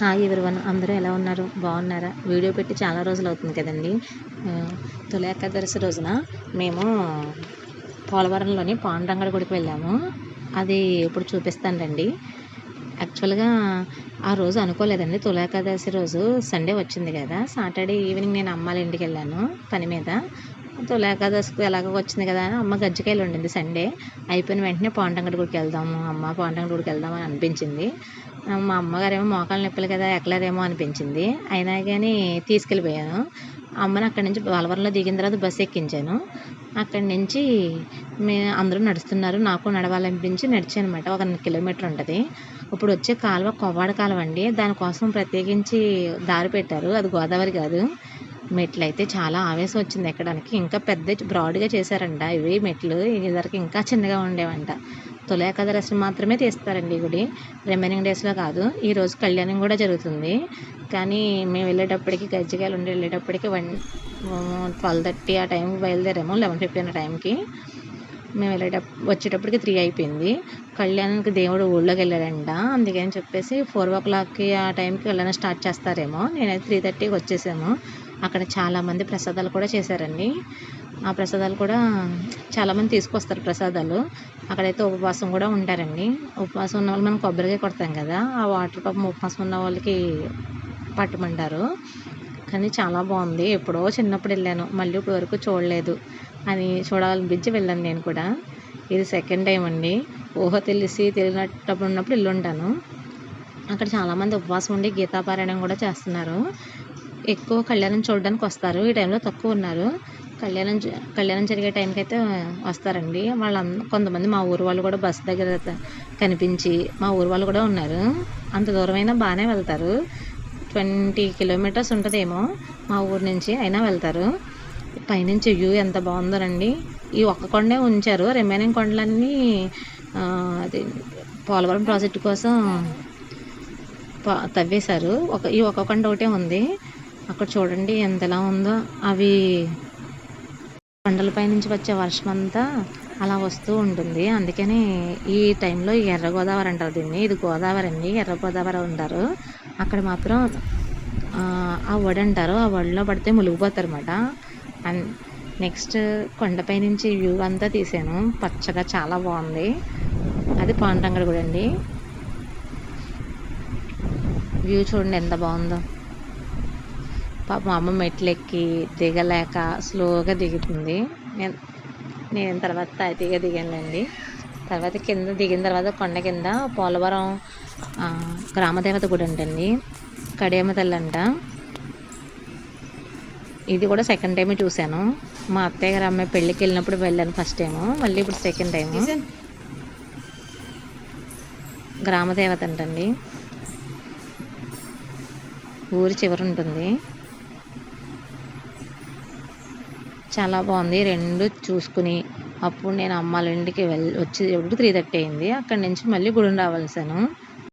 Hi everyone అందరూ ఎలా ఉన్నారు? బాగున్నారా? వీడియో పెట్టి చాలా రోజులు అవుతుంది కదండి. తొలి ఏకాదశి రోజున మేము పోలవరంలోని పాండురంగడి గుడికి వెళ్ళాము. అది ఇప్పుడు చూపిస్తాను రండి. యాక్చువల్గా ఆ రోజు అనుకోలేదండి. తొలి ఏకాదశి రోజు సండే వచ్చింది కదా. సాటర్డే ఈవినింగ్ నేను అమ్మాల ఇంటికి వెళ్ళాను పని మీద. తుల ఏకాదశికి ఎలాగో వచ్చింది కదా అని అమ్మ గజ్జికాయలు ఉండింది సండే. అయిపోయిన వెంటనే పాండంగడి గుడికి వెళ్దాము. అమ్మ పాండంగడి గుడికి వెళ్దాం అని అనిపించింది. మా అమ్మగారేమో మోకాలు నొప్పులు కదా ఎక్కలేదేమో అనిపించింది. అయినా కానీ తీసుకెళ్ళిపోయాను. అమ్మని అక్కడి నుంచి బలవరంలో దిగిన తర్వాత బస్సు ఎక్కించాను. అక్కడి నుంచి మే అందరూ నడుస్తున్నారు. నాకు నడవాలనిపించి నడిచాను అనమాట ఒక కిలోమీటర్ ఉంటుంది. ఇప్పుడు వచ్చే కాలువ కొవ్వాడ కాలువ అండి. దానికోసం ప్రత్యేకించి దారి పెట్టారు. అది గోదావరి కాదు. మెట్లు అయితే చాలా ఆవేశం వచ్చింది ఎక్కడానికి. ఇంకా పెద్ద బ్రాడ్గా చేశారంట. ఇవి మెట్లు ఇదివరకు ఇంకా చిన్నగా ఉండేవంట. తొలి ఏకాదశి మాత్రమే తీస్తారండి ఈ గుడి. రిమైనింగ్ డేస్లో కాదు ఈరోజు కళ్యాణం కూడా జరుగుతుంది. కానీ మేము వెళ్ళేటప్పటికి గజ్జికాయలు ఉండి వెళ్ళేటప్పటికి వన్ ట్వెల్వ్ థర్టీ ఆ టైంకి బయలుదేరాము లెవెన్ ఫిఫ్టీన్ ఆ టైంకి మేము వెళ్ళేటప్పుడు వచ్చేటప్పటికి త్రీ అయిపోయింది. కళ్యాణానికి దేవుడు ఊళ్ళోకి వెళ్ళాడంట. అందుకని చెప్పేసి ఫోర్ ఓ క్లాక్కి ఆ టైంకి వెళ్ళడం స్టార్ట్ చేస్తారేమో. నేనైతే త్రీ థర్టీకి వచ్చేసాము. అక్కడ చాలామంది ప్రసాదాలు కూడా చేశారండి. ఆ ప్రసాదాలు కూడా చాలామంది తీసుకొస్తారు ప్రసాదాలు. అక్కడైతే ఉపవాసం కూడా ఉంటారండి. ఉపవాసం ఉన్న వాళ్ళు మనం కొబ్బరికాయ కొడతాం కదా ఆ వాటర్ పాపం ఉపవాసం ఉన్న వాళ్ళకి పట్టమంటారు. కానీ చాలా బాగుంది. ఎప్పుడో చిన్నప్పుడు వెళ్ళాను. మళ్ళీ ఇప్పుడు వరకు చూడలేదు. అని చూడాలనిపించి వెళ్ళాను నేను కూడా. ఇది సెకండ్ టైం అండి. ఊహ తెలిసి తెలియనప్పుడు ఉన్నప్పుడు వెళ్ళి ఉంటాను. అక్కడ చాలామంది ఉపవాసం ఉండి గీతాపారాయణం కూడా చేస్తున్నారు. ఎక్కువ కళ్యాణం చూడడానికి వస్తారు. ఈ టైంలో తక్కువ ఉన్నారు. కళ్యాణం కళ్యాణం జరిగే టైంకి అయితే వస్తారండి. వాళ్ళ కొంతమంది మా ఊరు వాళ్ళు కూడా బస్ దగ్గర కనిపించి మా ఊరు వాళ్ళు కూడా ఉన్నారు. అంత దూరమైనా బాగానే వెళ్తారు. ట్వంటీ కిలోమీటర్స్ ఉంటుందేమో మా ఊరు నుంచి అయినా వెళ్తారు. పైనుంచి వ్యూ ఎంత బాగుందోనండి ఈ ఒక్క కొండే ఉంచారు. రిమైనింగ్ కొండలన్నీ అది పోలవరం ప్రాజెక్టు కోసం ప- తవ్వేశారు. ఒక ఈ ఒక కొండ ఒకటే ఉంది. అక్కడ చూడండి ఎంతలా ఉందో. అవి కొండలపై నుంచి వచ్చే వర్షం అంతా అలా వస్తూ ఉంటుంది. అందుకని ఈ టైంలో ఎర్ర గోదావరి అంటారు దీన్ని. ఇది గోదావరి అండి. ఎర్ర గోదావరి ఉంటారు అక్కడ మాత్రం ఆ, వడి అంటారు. ఆ వడిలో పడితే మునిగిపోతారు అనమాట అండ్ నెక్స్ట్ కొండపై నుంచి వ్యూ అంతా తీసాను. పచ్చగా చాలా బాగుంది. అది పాండంగడి కూడా అండి. వ్యూ చూడండి ఎంత బాగుందో. పాప మా అమ్మ మెట్లు ఎక్కి దిగలేక స్లోగా దిగుతుంది. నేను నేను తర్వాత తాయితీగా దిగానులేండి. తర్వాత కింద దిగిన తర్వాత కొండ కింద పోలవరం గ్రామదేవత గుడి అంటండి. కడియమ్మ తల్లి అంట. ఇది కూడా సెకండ్ టైం చూశాను. మా అత్తయ్య గారు అమ్మాయి పెళ్ళికి వెళ్ళినప్పుడు వెళ్ళాను ఫస్ట్ టైము మళ్ళీ ఇప్పుడు సెకండ్ టైము గ్రామదేవత అంటండి. ఊరి చివర ఉంటుంది. చాలా బాగుంది. రెండు చూసుకుని అప్పుడు నేను అమ్మాళ్ళ ఇంటికి వెళ్ళి వచ్చేటప్పుడు త్రీ థర్టీ అయింది. అక్కడి నుంచి మళ్ళీ గుడిని రావాల్సాను.